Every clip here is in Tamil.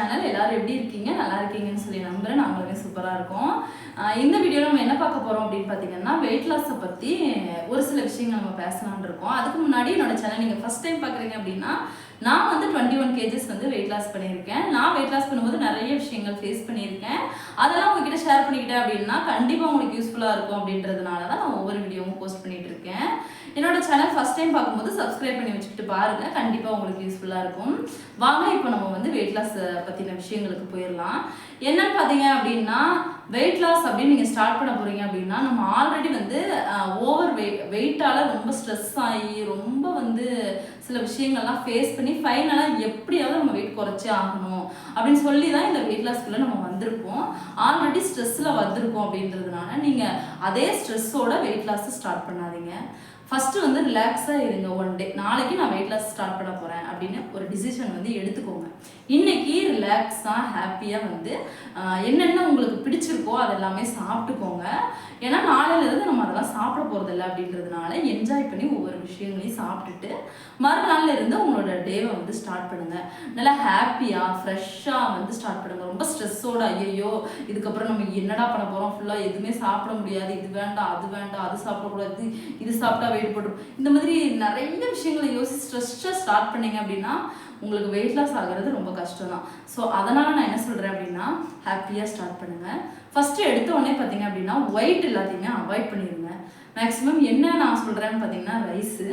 சேனல் எல்லாரும் எப்படி இருக்கீங்க? நல்லா இருக்கீங்கன்னு சொல்லி நம்புறேன். நாங்களுமே சூப்பராக இருக்கோம். இந்த வீடியோ நம்ம என்ன பார்க்க போகிறோம் அப்படின்னு பார்த்தீங்கன்னா வெயிட் லாஸை பற்றி ஒரு சில விஷயங்கள் நம்ம பேசலான் இருக்கோம். அதுக்கு முன்னாடி என்னோட சேனல் நீங்கள் ஃபஸ்ட் டைம் பார்க்குறீங்க அப்படின்னா நான் வந்து டுவெண்ட்டி ஒன் கேஜஸ் வந்து வெயிட் லாஸ் பண்ணியிருக்கேன். நான் வெயிட் லாஸ் பண்ணும்போது நிறைய விஷயங்கள் ஃபேஸ் பண்ணியிருக்கேன். அதெல்லாம் உங்ககிட்ட ஷேர் பண்ணிக்கிட்டேன் அப்படின்னா கண்டிப்பாக உங்களுக்கு யூஸ்ஃபுல்லாக இருக்கும் அப்படின்றதுனால தான் நான் ஒவ்வொரு வீடியோவும் போஸ்ட் பண்ணிட்டு இருக்கேன். என்னோட சேனல் ஃபஸ்ட் டைம் பார்க்கும்போது சப்ஸ்கிரைப் பண்ணி வச்சுக்கிட்டு பாருங்க. கண்டிப்பாக உங்களுக்கு யூஸ்ஃபுல்லாக இருக்கும். வாங்க இப்போ நம்ம வந்து வெயிட் லாஸ் பற்றின விஷயங்களுக்கு போயிடலாம் என்னன்னு பார்த்தீங்க அப்படின்னா வெயிட் லாஸ் அப்படின்னு நீங்கள் ஸ்டார்ட் பண்ண போகிறீங்க அப்படின்னா நம்ம ஆல்ரெடி வந்து ஓவர் வெயிட் வெயிட்டால் ரொம்ப ஸ்ட்ரெஸ் ஆகி ரொம்ப வந்து சில விஷயங்கள்லாம் ஃபேஸ் பண்ணி ஃபைனலாக எப்படியாவது நம்ம வெயிட் குறைச்சே ஆகணும் அப்படின்னு சொல்லி தான் இந்த வெயிட் லாஸ்க்குள்ளே நம்ம வந்திருப்போம் ஆல்ரெடி ஸ்ட்ரெஸ்ஸில் வந்திருக்கோம் அப்படின்றதுனால நீங்கள் அதே ஸ்ட்ரெஸ்ஸோட வெயிட் லாஸை ஸ்டார்ட் பண்ணாதீங்க. ஃபஸ்ட்டு வந்து ரிலாக்ஸாக இருங்க ஒன் டே நாளைக்கு நான் வெயிட் லாஸ் ஸ்டார்ட் பண்ண போகிறேன் அப்படின்னு ஒரு டிசிஷன் வந்து எடுத்துக்கோங்க. இன்னைக்கு ரிலாக்ஸாக ஹாப்பியாக வந்து என்னென்ன உங்களுக்கு பிடிச்சிருக்கோ அதெல்லாமே சாப்பிட்டுக்கோங்க. ஏன்னா நாளையிலேருந்து நம்ம அதெல்லாம் சாப்பிட போகிறதில்ல அப்படின்றதுனால என்ஜாய் பண்ணி ஒவ்வொரு விஷயங்களையும் சாப்பிட்டுட்டு மறுநாள்ல இருந்து உங்களோட டேவை வந்து ஸ்டார்ட் பண்ணுங்கள் நல்லா ஹாப்பியாக ஃப்ரெஷ்ஷாக வந்து ஸ்டார்ட் பண்ணுங்கள் ரொம்ப ஸ்ட்ரெஸ்ஸோட ஐயோ இதுக்கப்புறம் நம்ம என்னடா பண்ண போகிறோம் ஃபுல்லாக எதுவுமே சாப்பிட முடியாது. இது வேண்டாம் அது வேண்டாம் அது சாப்பிடக்கூடாது இது சாப்பிட்டா ஈடுபடும் இந்த மாதிரி நிறைய விஷயங்களை யோசிச்சு ஸ்ட்ரெஸ்ஸாக ஸ்டார்ட் பண்ணீங்க அப்படின்னா உங்களுக்கு வெயிட் லாஸ் ஆகிறது ரொம்ப கஷ்டம் தான் ஸோ அதனால் நான் என்ன சொல்கிறேன் அப்படின்னா ஹாப்பியாக ஸ்டார்ட் பண்ணுங்கள் ஃபஸ்ட்டு எடுத்த உடனே பார்த்தீங்க அப்படின்னா ஒயிட் எல்லாத்தையுமே அவாய்ட் பண்ணிடுங்க மேக்ஸிமம் என்ன நான் சொல்கிறேன்னு பார்த்தீங்கன்னா ரைஸு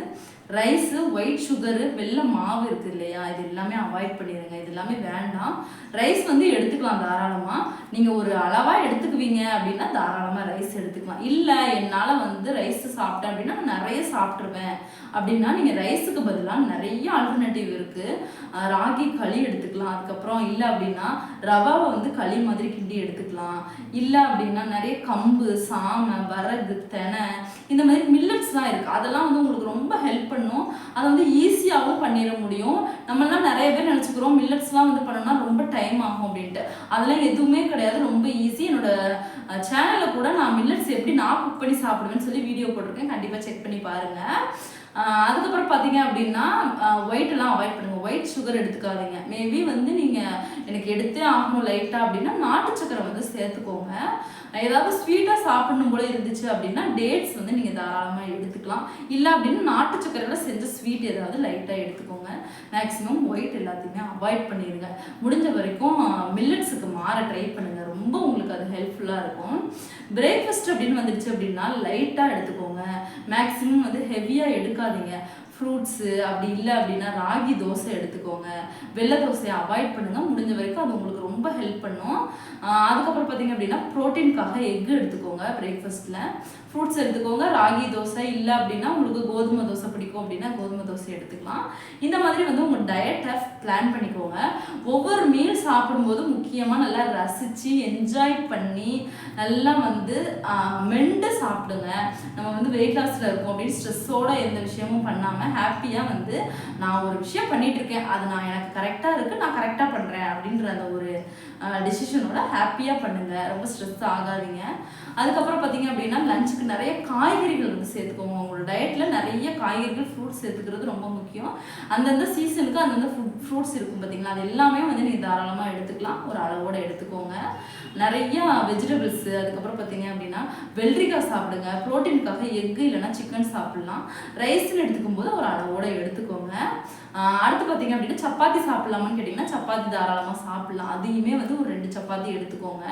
ரைஸு ஒயிட் சுகரு வெள்ளை மாவு இருக்குது இல்லையா? இது எல்லாமே அவாய்ட் பண்ணிடுங்க இது எல்லாமே வேண்டாம். ரைஸ் வந்து எடுத்துக்கலாம் தாராளமாக நீங்கள் ஒரு அளவாக எடுத்துக்குவீங்க அப்படின்னா தாராளமாக ரைஸ் எடுத்துக்கலாம். இல்லை என்னால் வந்து ரைஸ் சாப்பிட்டேன் அப்படின்னா நிறைய சாப்பிட்ருவேன் அப்படின்னா நீங்கள் ரைஸுக்கு பதிலாக நிறைய ஆல்டர்னேட்டிவ் இருக்குது ராகி களி எடுத்துக்கலாம். அதுக்கப்புறம் இல்லை அப்படின்னா ரவாவை வந்து களி மாதிரி கிண்டி எடுத்துக்கலாம். இல்லை அப்படின்னா நிறைய கம்பு சாமை வரகு தெனை இந்த மாதிரி மில்லட்ஸ் தான் இருக்குது அதெல்லாம் வந்து உங்களுக்கு ரொம்ப ஹெல்ப் பண்ணும். அதை வந்து ஈஸியாகவும் பண்ணிட முடியும். நம்மளாம் நிறைய பேர் நினச்சிக்கிறோம் மில்லட்ஸ்லாம் வந்து பண்ணோம்னா ரொம்ப டைம் ஆகும் அப்படின்ட்டு. அதெல்லாம் எதுவுமே கிடையாது. ரொம்ப ஈஸி என்னோட சேனலில் கூட நான் மில்லட்ஸ் எப்படி நான் குக் பண்ணி சாப்பிடுவேன்னு சொல்லி வீடியோ போட்டிருக்கேன். கண்டிப்பாக செக் பண்ணி பாருங்கள் அதுக்கப்புறம் பார்த்தீங்க அப்படின்னா ஒயிட் எல்லாம் அவாய்ட் பண்ணுங்கள் ஒயிட் சுகர் எடுத்துக்காதீங்க. மேபி வந்து நீங்கள் எனக்கு எடுத்தே ஆகணும் லைட்டாக அப்படின்னா நாட்டு சக்கரை வந்து சேர்த்துக்கோங்க. ஏதாவது ஸ்வீட்டாக சாப்பிடணும் போல இருந்துச்சு அப்படின்னா டேட்ஸ் வந்து நீங்கள் தாராளமாக எடுத்துக்கலாம். இல்லை அப்படின்னா நாட்டு சக்கரையில் செஞ்ச ஸ்வீட் ஏதாவது லைட்டாக எடுத்துக்கோங்க. மேக்ஸிமம் ஒயிட் எல்லாத்தையுமே அவாய்ட் பண்ணிடுங்க முடிஞ்ச வரைக்கும் மில்லட்ஸுக்கு மாற ட்ரை பண்ணுங்கள் ரொம்ப உங்களுக்கு அது ஹெல்ப்ஃபுல்லாக இருக்கும். பிரேக்ஃபாஸ்ட் அப்படின்னு வந்துடுச்சு அப்படின்னா லைட்டாக எடுத்துக்கோங்க. மேக்ஸிமம் வந்து ஹெவியாக எடுக்காதீங்க. ஃப்ரூட்ஸு அப்படி இல்லை அப்படின்னா ராகி தோசை எடுத்துக்கோங்க. வெள்ளை தோசையை அவாய்ட் பண்ணுங்கள் முடிஞ்ச வரைக்கும் அது உங்களுக்கு ரொம்ப ஹெல்ப் பண்ணும். அதுக்கப்புறம் பார்த்தீங்க அப்படின்னா ப்ரோட்டீனுக்காக எக் எடுத்துக்கோங்க பிரேக்ஃபாஸ்ட்டில் ஃப்ரூட்ஸ் எடுத்துக்கோங்க. ராகி தோசை இல்லை அப்படின்னா உங்களுக்கு கோதுமை தோசை பிடிக்கும் அப்படின்னா கோதுமை தோசை எடுத்துக்கலாம். இந்த மாதிரி வந்து உங்கள் டயட்டை பிளான் பண்ணிக்கோங்க. ஒவ்வொரு மீல் சாப்பிடும்போது முக்கியமாக நல்லா ரசித்து என்ஜாய் பண்ணி நல்லா வந்து மெண்டு சாப்பிடுங்க. நம்ம வந்து வெயிட் லாஸில் இருக்கோம் அப்படின்னு ஸ்ட்ரெஸ்ஸோட எந்த விஷயமும் பண்ணாமல் ஹாப்பியாக வந்து நான் ஒரு விஷயம் பண்ணிட்டு இருக்கேன் அது நான் எனக்கு கரெக்டாக இருக்குது நான் கரெக்டாக பண்ணுறேன் அப்படின்ற அந்த ஒரு டிசிஷனோட ஹாப்பியாக பண்ணுங்கள் ரொம்ப ஸ்ட்ரெஸ் ஆகாதீங்க. அதுக்கப்புறம் பார்த்தீங்க அப்படின்னா லஞ்சுக்கு நிறைய காய்கறிகள் வந்து சேர்த்துக்கோங்க. உங்களோட டயட்டில் நிறைய காய்கறிகள் ஃப்ரூட்ஸ் சேர்த்துக்கிறது ரொம்ப முக்கியம். அந்தந்த சீசனுக்கு அந்தந்த ஃபுட் ஃப்ரூட்ஸ் இருக்கும் பார்த்தீங்களா அது எல்லாமே வந்து நீங்கள் தாராளமாக எடுத்துக்கலாம். ஒரு அளவோடு எடுத்துக்கோங்க. நிறைய வெஜிடபிள்ஸு அதுக்கப்புறம் பார்த்தீங்க அப்படின்னா வெள்ளரிக்காய் சாப்பிடுங்க. ப்ரோட்டீனுக்காக எக்கு இல்லைன்னா சிக்கன் சாப்பிட்லாம். ரைஸ்ன்னு எடுத்துக்கும் போது ஒரு அளவோடு எடுத்துக்கோங்க. அடுத்து பார்த்தீங்க அப்படின்னா சப்பாத்தி சாப்பிட்லாமான்னு கேட்டிங்கன்னா சப்பாத்தி தாராளமாக சாப்பிட்லாம். அதையுமே வந்து ஒரு ரெண்டு சப்பாத்தி எடுத்துக்கோங்க.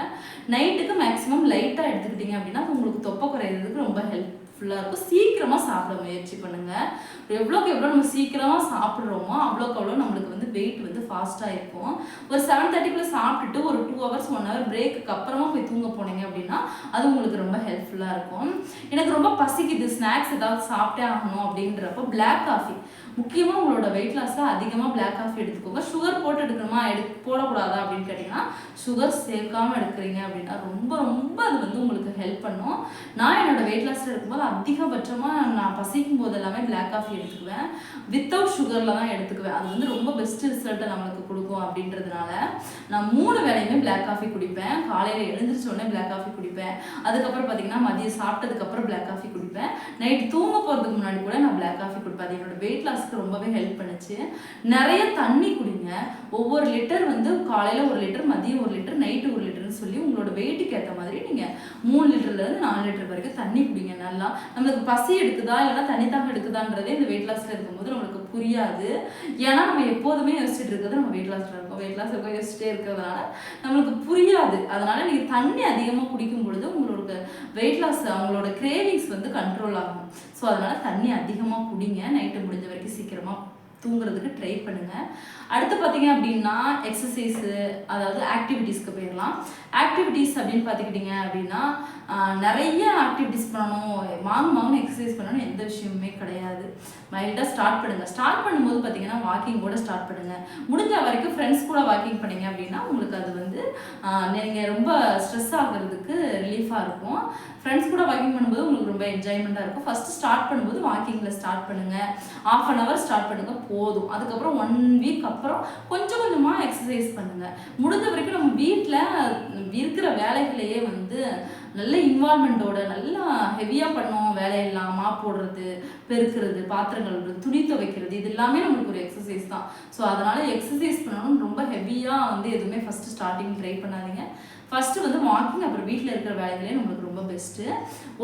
நைட்டுக்கு மேக்ஸிமம் லைட்டாக எடுத்துக்கிட்டீங்க அப்படின்னா உங்களுக்கு தொப்பை குறையிறதுக்கு ரொம்ப ஹெல்ப்ஃபுல்லாக இருக்கும். சீக்கிரமாக சாப்பிட முயற்சி பண்ணுங்கள் எவ்வளோக்கு எவ்வளோ நம்ம சீக்கிரமாக சாப்பிட்றோமோ அவ்வளோக்கு அவ்வளோ நம்மளுக்கு வந்து வெயிட் வந்து ஃபாஸ்ட்டாக இருக்கும். ஒரு செவன் தேர்ட்டிக்குள்ளே சாப்பிட்டுட்டு ஒரு டூ ஹவர்ஸ் ஒன் ஹவர் பிரேக்குக்கு அப்புறமா போய் தூங்க போனீங்க அது உங்களுக்கு ரொம்ப ஹெல்ப்ஃபுல்லாக இருக்கும். எனக்கு ரொம்ப பசிக்குது ஸ்நாக்ஸ் ஏதாவது சாப்பிட்டே ஆகணும் அப்படின்றப்போ பிளாக் காஃபி முக்கியமாக உங்களோட வெயிட் லாஸில் அதிகமாக பிளாக் காஃபி எடுத்துக்கோங்க. சுகர் போட்டு எடுக்கணுமா? எடு போடக்கூடாதா அப்படின்னு கேட்டிங்கன்னா சுகர் சேர்க்காமல் எடுக்கிறீங்க அப்படின்னா ரொம்ப ரொம்ப அது வந்து உங்களுக்கு ஹெல்ப் பண்ணும். நான் என்னோட வெயிட் லாஸில் இருக்கும்போது அதிகபட்சமாக நான் பசிக்கும் போது எல்லாமே பிளாக் காஃபி எடுத்துக்குவேன். வித்தவுட் சுகரில் தான் எடுத்துக்குவேன். அது வந்து ரொம்ப பெஸ்ட் ரிசல்ட்டை நம்மளுக்கு கொடுக்கும் அப்படின்றதுனால நான் மூணு வேலையுமே பிளாக் காஃபி குடிப்பேன். காலையில் எழுந்திரிச்சோடனே பிளாக் காஃபி குடிப்பேன். அதுக்கப்புறம் பார்த்தீங்கன்னா மதியம் சாப்பிட்டதுக்கப்புறம் பிளாக் காஃபி குடிப்பேன். நைட் தூங்க போகிறதுக்கு முன்னாடி கூட நான் பிளாக் காஃபி குடிப்பேன். அது என்னோட வெயிட் லாஸ்க்கு ரொம்பவே ஹெல்ப் பண்ணுச்சு. நிறைய தண்ணி குடிங்க. ஒவ்வொரு லிட்டர் வந்து காலையில் ஒரு லிட்டர் மதியம் ஒரு லிட்டர் நைட்டு ஒரு லிட்டர்னு சொல்லி உங்களோட வெயிட்டுக்கு ஏற்ற மாதிரி நீங்கள் மூணு லிட்டர்லேருந்து நாலு லிட்டர் வரைக்கும் தண்ணி குடிங்க நல்லா. நம்மளுக்கு பசி எடுக்குதா இல்லைனா தண்ணி தாகம் எடுக்குதான்றதே இந்த வெயிட் லாஸில் இருக்கும்போது நம்மளுக்கு புரியாது. ஏன்னா நம்ம எப்போதுமே யோசிச்சுட்டு இருக்கிறது நம்ம வெயிட் லாஸில் இருக்கோம் வெயிட் லாஸ் இருக்கிறதுனால நம்மளுக்கு புரியாது. அதனால நீங்கள் தண்ணி அதிகமாக குடிக்கும் பொழுது உங்களோட வெயிட் லாஸ் அவங்களோட கிரேவிங்ஸ் வந்து கண்ட்ரோல் ஆகும். ஸோ அதனால தண்ணி அதிகமாக குடிங்க. நைட்டு முடிஞ்ச வரைக்கும் சீக்கிரமாக தூங்குறதுக்கு ட்ரை பண்ணுங்க. அடுத்து பார்த்தீங்க அப்படின்னா எக்ஸசைஸு அதாவது ஆக்டிவிட்டீஸ்க்கு போயிடலாம். ஆக்டிவிட்டீஸ் அப்படின்னு பார்த்துக்கிட்டிங்க அப்படின்னா நிறைய ஆக்டிவிட்டிஸ் பண்ணணும். மாங்கு மாங்கன்னு எக்ஸசைஸ் பண்ணணும் எந்த விஷயமுமே கிடையாது. மைல்டாக ஸ்டார்ட் பண்ணுங்கள் ஸ்டார்ட் பண்ணும்போது பார்த்தீங்கன்னா வாக்கிங் கூட ஸ்டார்ட் பண்ணுங்கள் முடிஞ்ச வரைக்கும் ஃப்ரெண்ட்ஸ் கூட வாக்கிங் பண்ணிங்க அப்படின்னா உங்களுக்கு அது வந்து நீங்கள் ரொம்ப ஸ்ட்ரெஸ் ஆகுறதுக்கு ரிலீஃபாக இருக்கும். ஃப்ரெண்ட்ஸ் கூட வாக்கிங் பண்ணும்போது உங்களுக்கு ரொம்ப என்ஜாய்மெண்ட்டாக இருக்கும். ஃபஸ்ட்டு ஸ்டார்ட் பண்ணும்போது வாக்கிங்கில் ஸ்டார்ட் பண்ணுங்கள் ஆஃப் அன் ஹவர் ஸ்டார்ட் பண்ணுங்கள் போதும். அதுக்கப்புறம் ஒன் வீக் அப்புறம் கொஞ்சம் கொஞ்சமாக எக்ஸசைஸ் பண்ணுங்கள் முடிஞ்ச வரைக்கும் நம்ம வீட்டில் இருக்கிற வேலைகளையே வந்து நல்ல இன்வால்மெண்ட்டோட நல்லா ஹெவியாக பண்ணோம். வேலையெல்லாம் மா போடுறது பெருக்கிறது பாத்திரம் கழுவுறது துணி துவைக்கிறது இது எல்லாமே நம்மளுக்கு ஒரு எக்ஸசைஸ் தான். ஸோ அதனால் எக்ஸசைஸ் பண்ணணும்னு ரொம்ப ஹெவியாக வந்து எதுவுமே ஃபஸ்ட்டு ஸ்டார்டிங் ட்ரை பண்ணாதீங்க. ஃபஸ்ட்டு வந்து வாக்கிங் அப்புறம் வீட்டில் இருக்கிற வேலைகளே நம்மளுக்கு ரொம்ப பெஸ்ட்டு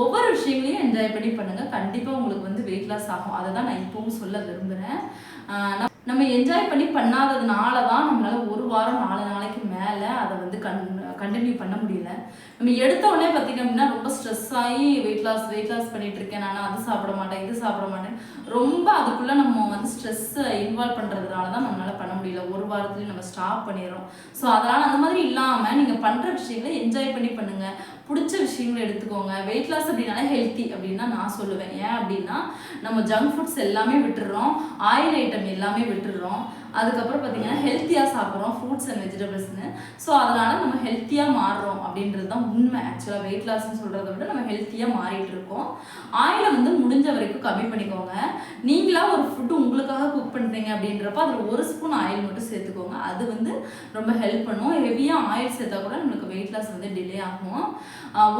ஒவ்வொரு விஷயங்களையும் என்ஜாய் பண்ணி பண்ணுங்கள் கண்டிப்பாக உங்களுக்கு வந்து வெயிட் லாஸ் ஆகும். அதை தான் நான் இப்போவும் சொல்ல விரும்புகிறேன் நம்ம என்ஜாய் பண்ணி பண்ணாததுனால தான் நம்மளால் ஒரு வாரம் நாலு நாளைக்கு மேலே அதை வந்து கன் கண்டினியூ பண்ண முடியல. நம்ம எடுத்த உடனே பார்த்தீங்க அப்படின்னா ரொம்ப ஸ்ட்ரெஸ் ஆகி வெயிட் லாஸ் வெயிட் லாஸ் பண்ணிட்டு இருக்கேன். நான் அது சாப்பிட மாட்டேன் இது சாப்பிட மாட்டேன். ரொம்ப அதுக்குள்ளே நம்ம வந்து ஸ்ட்ரெஸ்ஸை இன்வால்வ் பண்ணுறதுனால தான் நம்மளால் பண்ண முடியல. ஒரு வாரத்துலேயும் நம்ம ஸ்டாப் பண்ணிடுறோம். ஸோ அதனால் அந்த மாதிரி இல்லாமல் நீங்கள் பண்ணுற விஷயங்களை என்ஜாய் பண்ணி பண்ணுங்கள் பிடிச்ச விஷயங்களை எடுத்துக்கோங்க. வெயிட் லாஸ் அப்படின்னாலே ஹெல்த்தி அப்படின்னா நான் சொல்லுவேன். ஏன் அப்படின்னா நம்ம ஜங்க் ஃபுட்ஸ் எல்லாமே விட்டுடுறோம். ஆயில் ஐட்டம் எல்லாமே விட்டுடுறோம் அதுக்கப்புறம் பார்த்தீங்கன்னா ஹெல்த்தியாக சாப்பிட்றோம் ஃப்ரூட்ஸ் அண்ட் வெஜிடபிள்ஸ்னு ஸோ அதனால நம்ம ஹெல்த்தியாக மாறுறோம் அப்படின்றது தான் உண்மை. ஆக்சுவலாக வெயிட் லாஸ்ன்னு சொல்கிறத விட நம்ம ஹெல்த்தியாக மாறிட்டு இருக்கோம். ஆயிலை வந்து முடிஞ்ச வரைக்கும் கம்மி பண்ணிக்கோங்க. நீங்களாக ஒரு ஃபுட்டு உங்களுக்காக குக் பண்ணுறீங்க அப்படின்றப்ப அதில் ஒரு ஸ்பூன் ஆயில் மட்டும் சேர்த்துக்கோங்க. அது வந்து ரொம்ப ஹெல்ப் பண்ணும். ஹெவியாக ஆயில் சேர்த்தா கூட நம்மளுக்கு வெயிட் லாஸ் வந்து டிலே ஆகும்.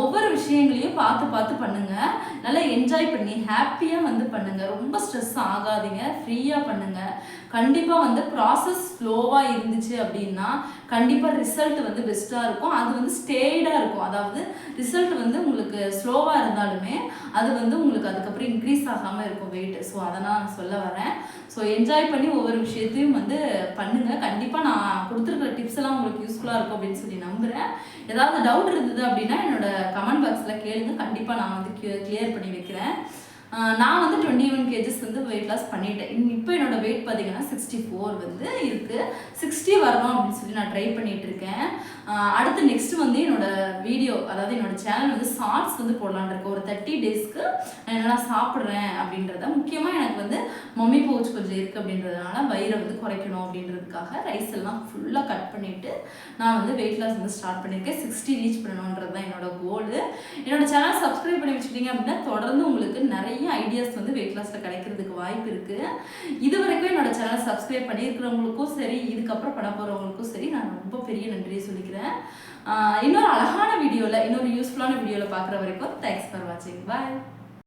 ஒவ்வொரு விஷயங்களையும் பார்த்து பார்த்து பண்ணுங்கள் நல்லா என்ஜாய் பண்ணி ஹாப்பியாக வந்து பண்ணுங்கள் ரொம்ப ஸ்ட்ரெஸ் ஆகாதீங்க. ஃப்ரீயாக பண்ணுங்கள் கண்டிப்பாக வந்து ப்ராசஸ் ஸ்லோவாக இருந்துச்சு அப்படின்னா கண்டிப்பாக ரிசல்ட் வந்து பெஸ்ட்டாக இருக்கும். அது வந்து ஸ்டேடாக இருக்கும். அதாவது ரிசல்ட் வந்து உங்களுக்கு ஸ்லோவாக இருந்தாலுமே அது வந்து உங்களுக்கு அதுக்கப்புறம் இன்க்ரீஸ் ஆகாமல் இருக்கும் வெயிட் ஸோ அதை நான் சொல்ல வரேன். ஸோ என்ஜாய் பண்ணி ஒவ்வொரு விஷயத்தையும் வந்து பண்ணுங்கள் கண்டிப்பாக நான் கொடுத்துருக்குற டிப்ஸ் எல்லாம் உங்களுக்கு யூஸ்ஃபுல்லாக இருக்கும் அப்படின்னு சொல்லி நம்புகிறேன் ஏதாவது டவுட் இருந்தது அப்படின்னா என்னோட கமெண்ட் பாக்ஸில் கேளுங்க. கண்டிப்பாக நான் வந்து கிளியர் பண்ணி வைக்கிறேன். நான் வந்து டுவெண்ட்டி ஒன் கேஜஸ் வந்து வெயிட் லாஸ் பண்ணிட்டேன். இப்போ என்னோட வெயிட் பார்த்தீங்கன்னா சிக்ஸ்டி ஃபோர் வந்து இருக்குது சிக்ஸ்டி வரணும் அப்படின்னு சொல்லி நான் ட்ரை பண்ணிட்டு இருக்கேன். அடுத்து நெக்ஸ்ட் வந்து என்னோட வீடியோ அதாவது என்னோட சேனல் வந்து ஷார்ட்ஸ் வந்து போடலான்னு இருக்கேன் ஒரு தேர்ட்டி டேஸ்க்கு நான் என்னெல்லாம் சாப்பிட்றேன் அப்படின்றத. முக்கியமாக எனக்கு வந்து மம்மி பவுச் கொஞ்சம் இருக்குது அப்படின்றதுனால வயிறை வந்து குறைக்கணும் அப்படின்றதுக்காக ரைஸ் எல்லாம் ஃபுல்லாக கட் பண்ணிவிட்டு நான் வந்து வெயிட் லாஸ் வந்து ஸ்டார்ட் பண்ணியிருக்கேன் சிக்ஸ்டி ரீச் பண்ணணுன்றது தான் என்னோட கோல் என்னோட சேனல் சப்ஸ்கிரைப் பண்ணி வச்சுக்கிட்டீங்க அப்படின்னா தொடர்ந்து உங்களுக்கு நிறைய ஐடியாஸ் வந்து வெயிட் லாஸில் கிடைக்கிறதுக்கு வாய்ப்பு இருக்குது இது வரைக்கும் என்னோட சேனலை சப்ஸ்கிரைப் பண்ணியிருக்கிறவங்களுக்கும் சரி இதுக்கப்புறம் பண்ண போகிறவங்களுக்கும் சரி நான் ரொம்ப பெரிய நன்றியை சொல்லிக்கிறேன். இன்னொரு அழகான வீடியோவில் இன்னொரு யூஸ்ஃபுல்லான வீடியோவில் பார்க்குற வரைக்கும் தேங்க்ஸ் ஃபார் வாட்சிங் பாய்